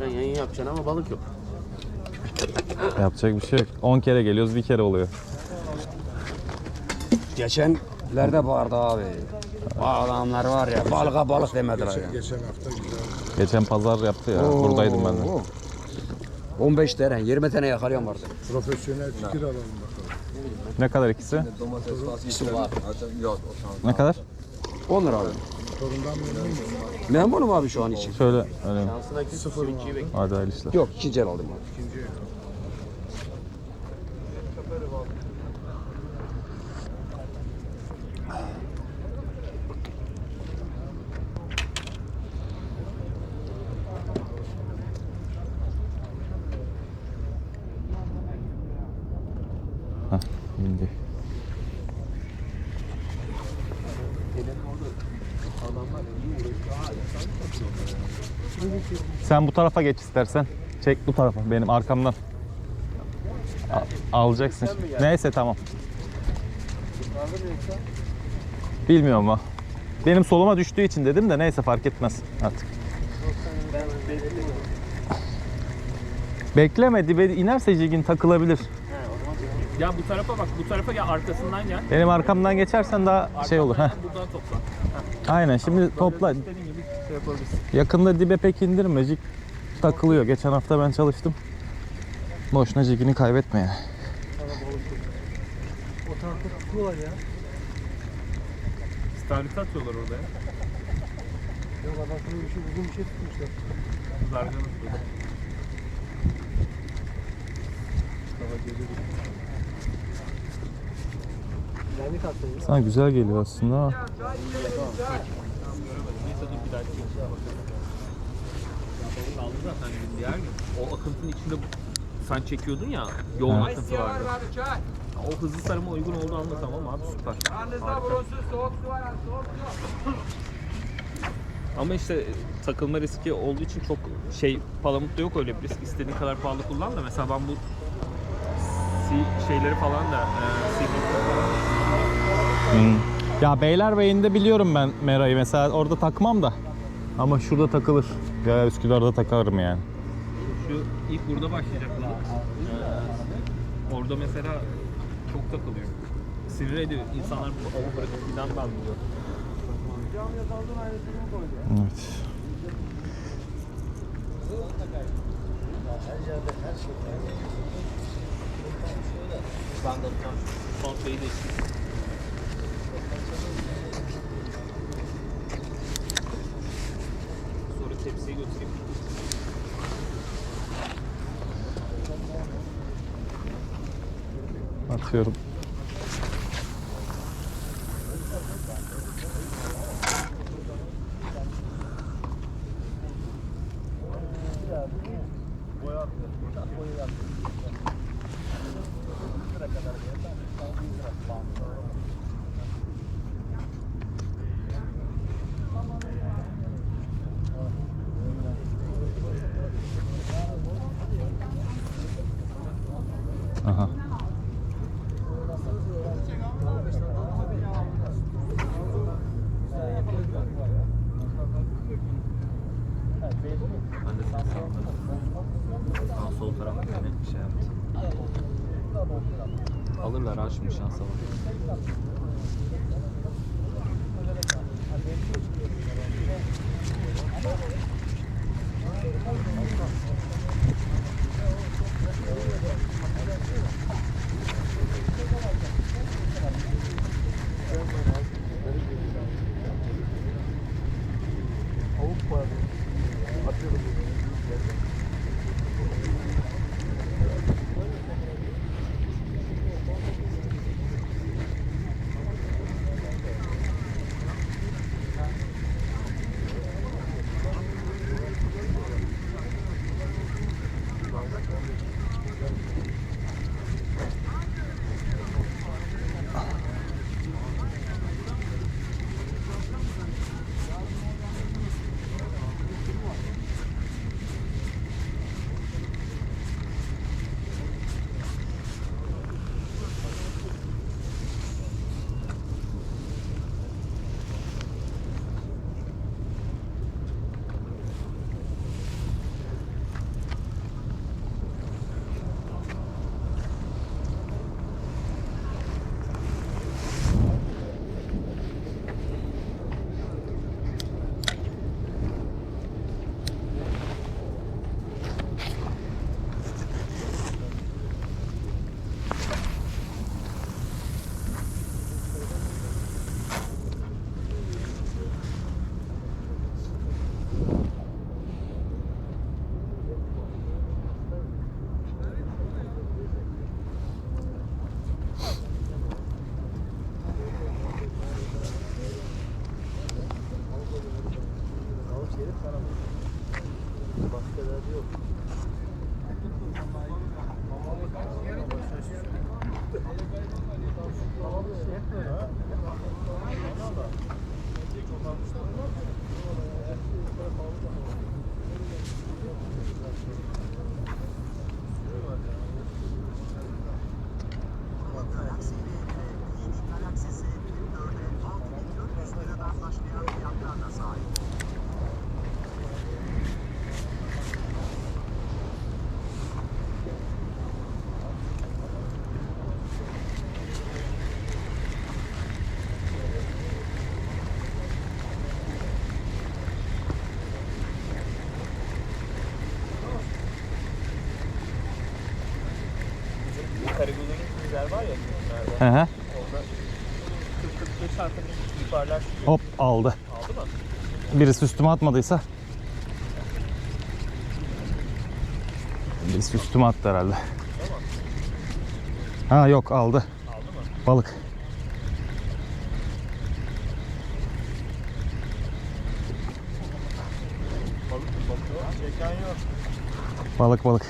Başkan yayın yapacaksın ama balık yok. Yapacak bir şey yok. 10 kere geliyoruz bir kere oluyor. Geçenlerde vardı abi. Adamlar var ya balığa balık demediler ya. Geçen hafta güzel. Geçen pazar yaptı ya. Buradaydım ben de. Oo. 15 tane 20 tane yakalayan vardı. Profesyonel fikir alalım bakalım. Ne kadar ikisi? İkisi var. Ne kadar? 10 lira abi. Motorundan memnun musun? Memnunum abi şu an için. Şöyle öyle. Hadi hayırlı işler. Yok ikinci el aldım abi. Sen bu tarafa geç istersen. Çek bu tarafa benim arkamdan. A- alacaksın. Neyse tamam. Bilmiyorum ama. Benim soluma düştüğü için dedim de neyse fark etmez artık. Bekleme dibe inerse jigin takılabilir. Ya bu tarafa bak, bu tarafa gel, arkasından gel. Benim arkamdan geçersen daha şey olur. Heh. Arkamdan Buradan topla. Aynen şimdi topla. Yapabilirsin. Yakında dibe pek indirme. Jig takılıyor. Geçen hafta ben çalıştım. Boşuna jigini kaybetme yani. Starlit atıyorlar orada ya. Yok adam bir şey uzun bir şey tutmuşlar. Zarganı tutuyor. Sana güzel geliyor aslında ama. Neyse dur bir daha çekeyim. Kaldı zaten diğer gün. O akıntının içinde sen çekiyordun ya, yoğun akıntı vardı. O hızlı sarıma uygun olduğu anda tamam abi süper. Ama işte takılma riski olduğu için çok şey palamutta yok öyle bir risk. İstediğin kadar pahalı kullan da mesela ben bu si- şeyleri falan da e, falan Hmm. Ya Beylerbeyi'nde biliyorum ben Mera'yı. Mesela orada takmam da. Ama şurada takılır. Ya Üsküdar'da takarım yani. Şu ilk burada başlayacak balık. Ee, orada mesela çok takılıyor. Sinir ediyor. İnsanlar bu avı bırakıp giden ben biliyorum. Evet. Ben de son şeyi de içtim. Sonra tepsiye götüreyim. Atıyorum. Aha. Hı hı. Orada 40-45 artık ihbarlar çıkıyor. Hop aldı. Aldı mı? Birisi üstüme atmadıysa. Birisi üstüme attı herhalde. Ha yok aldı. Aldı mı? Balık. Balık bakıyor? Çeken yok. Balık balık.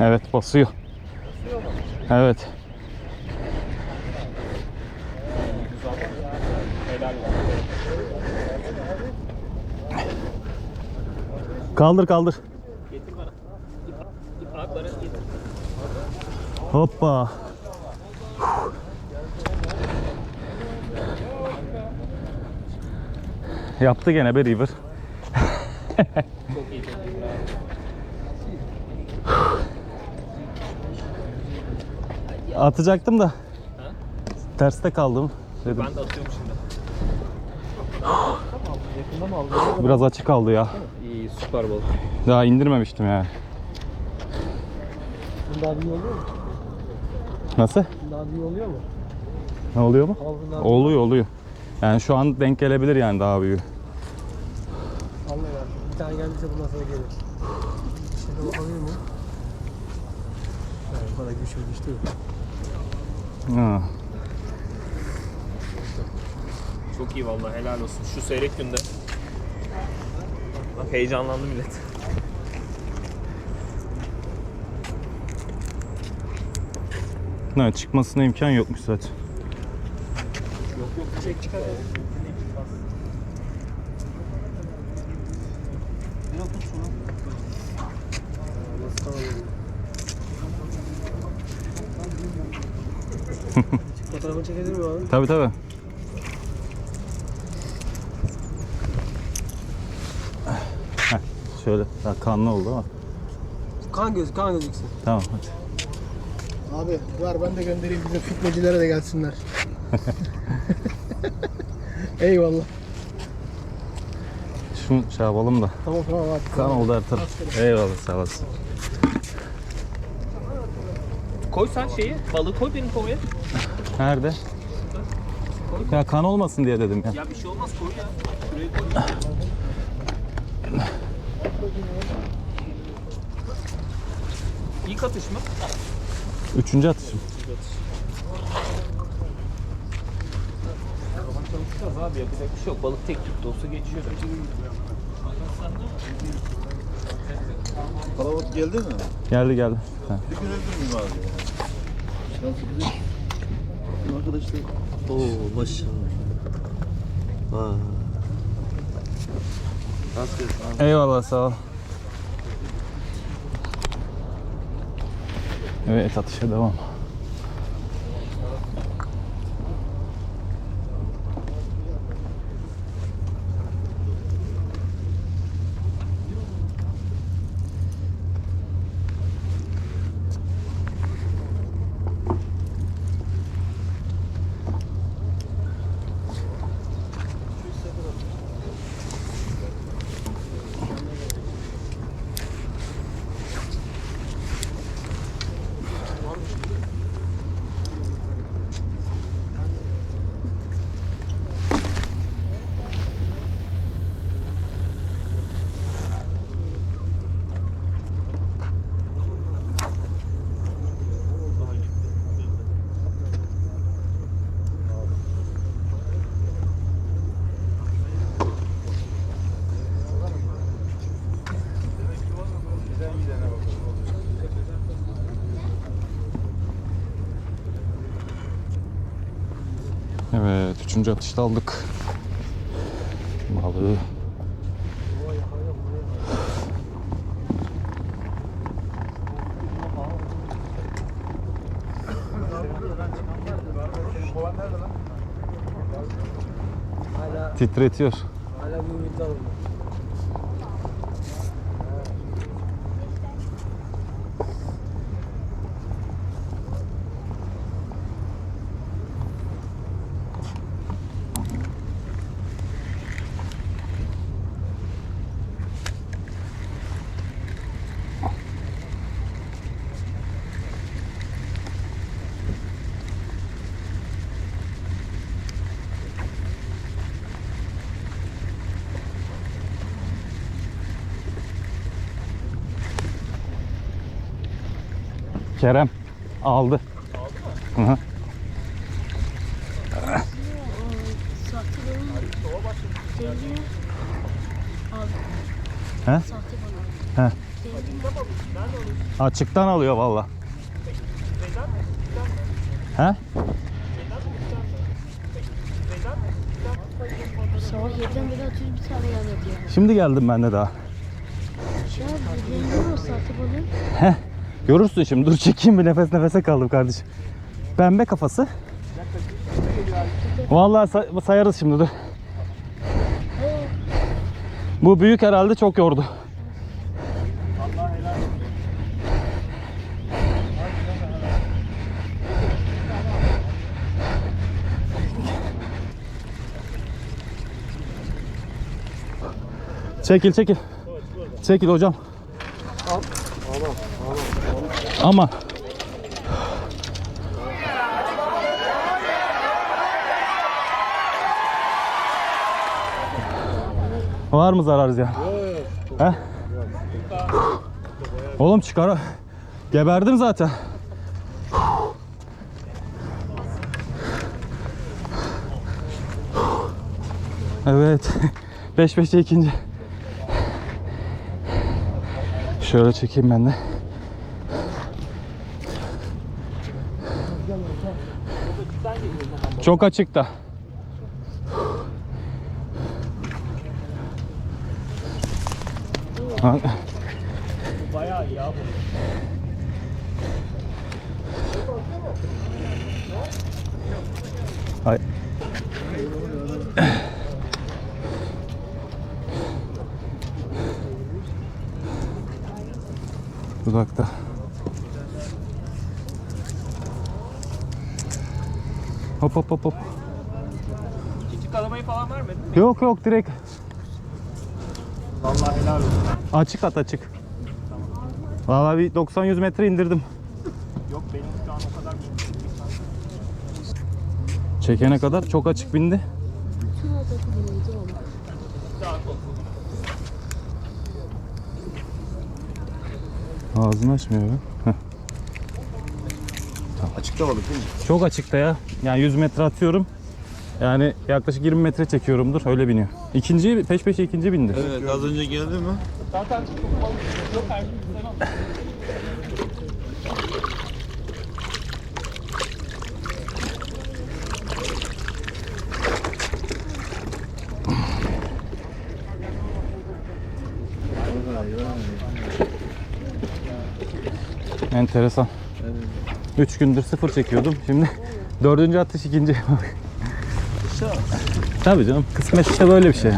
Evet basıyor. Evet. Kaldır kaldır. Hoppa. Yaptı gene be River. Çok iyi çok iyi. bravo. Atacaktım da. Terste kaldım. Dedim. Ben de atıyorum şimdi. Biraz açık kaldı ya. İyi süper balık. Daha indirmemiştim yani. Bundan iyi oluyor mu? Nasıl? Bundan iyi oluyor mu? Ne oluyor mu? Oluyor oluyor. Yani şu an denk gelebilir yani daha büyüğü. Allah ya. Bir tane geldiyse bundan sonra gelir. Şimdi bakabilir miyim? Yani bana güçlü düştü. Ha. Çok iyi vallahi helal olsun. Şu seyrek günde. Bak heyecanlandı millet. Ne çıkmasına imkan yokmuş zaten. Yok yok çek çıkar. Fotoğrafını çekebilir miyim abi? Tabi tabi. Şöyle daha kanlı oldu ama. Kan göz, kan gözüksün. Tamam hadi. Abi ver ben de göndereyim bizim fitnecilere de gelsinler. Eyvallah. Şunu şey yapalım da. Tamam tamam hadi. Kan oldu her taraf. Eyvallah sağ olasın. Koy sen şeyi, balığı koy benim kovaya. Nerede? Ya kan olmasın diye dedim ya. Ya bir şey olmaz koy ya. Şuraya koy. İlk atış mı? Üçüncü atışım. Çalışacağız abi yapacak bir şey yok. Balık tek de olsa geçiyor. Kalabalık geldi mi? Geldi geldi. Ha. Bir gün öldür müyüm abi? Bizim arkadaşlar. Oo maşallah. Ha. Rast gelsin. Eyvallah sağ ol. Evet atışa devam. Evet, üçüncü atışta aldık. Balığı. Titretiyor. hala bir ümit var orada. Kerem aldı. Hı hı. Sahte balon. Sevgili. Abi. He? He. Açıktan alıyor valla. He? Sabah 7'den beri atıyoruz bir tane gelmedi ya. Şimdi geldim ben de daha. Ya balon. Görürsün şimdi. Dur çekeyim bir nefes nefese kaldım kardeşim. Pembe kafası. Vallahi say- sayarız şimdi dur. Bu büyük herhalde çok yordu. Çekil çekil. Çekil hocam. Ama Var mı zarar ya? He? Oğlum çıkar. Geberdim zaten. Evet. 5 5 ikinci. Şöyle çekeyim ben de. Çok açıkta. Ha. Dudakta. Hop hop hop hop. İkinci kalamayı falan vermedin mi? Yok yok direkt Vallahi helal olsun. açık at açık. Vallahi bir 90-100 metre indirdim. Yok benim şu an o kadar Çekene kadar çok açık bindi. Tüm o takımıydı oğlum. Ağzını açmıyor. Heh. Açıkta balık değil mi? Çok açıkta ya. Yani 100 metre atıyorum. Yani yaklaşık 20 metre çekiyorumdur. Öyle biniyor. İkinci peş peşe ikinci bindi. Evet az önce geldi mi? Zaten çok balık yok her gün güzel ama. Enteresan. 3 gündür sıfır çekiyordum. Şimdi dördüncü atış ikinci. Tabii canım. Kısmet işte böyle bir şey.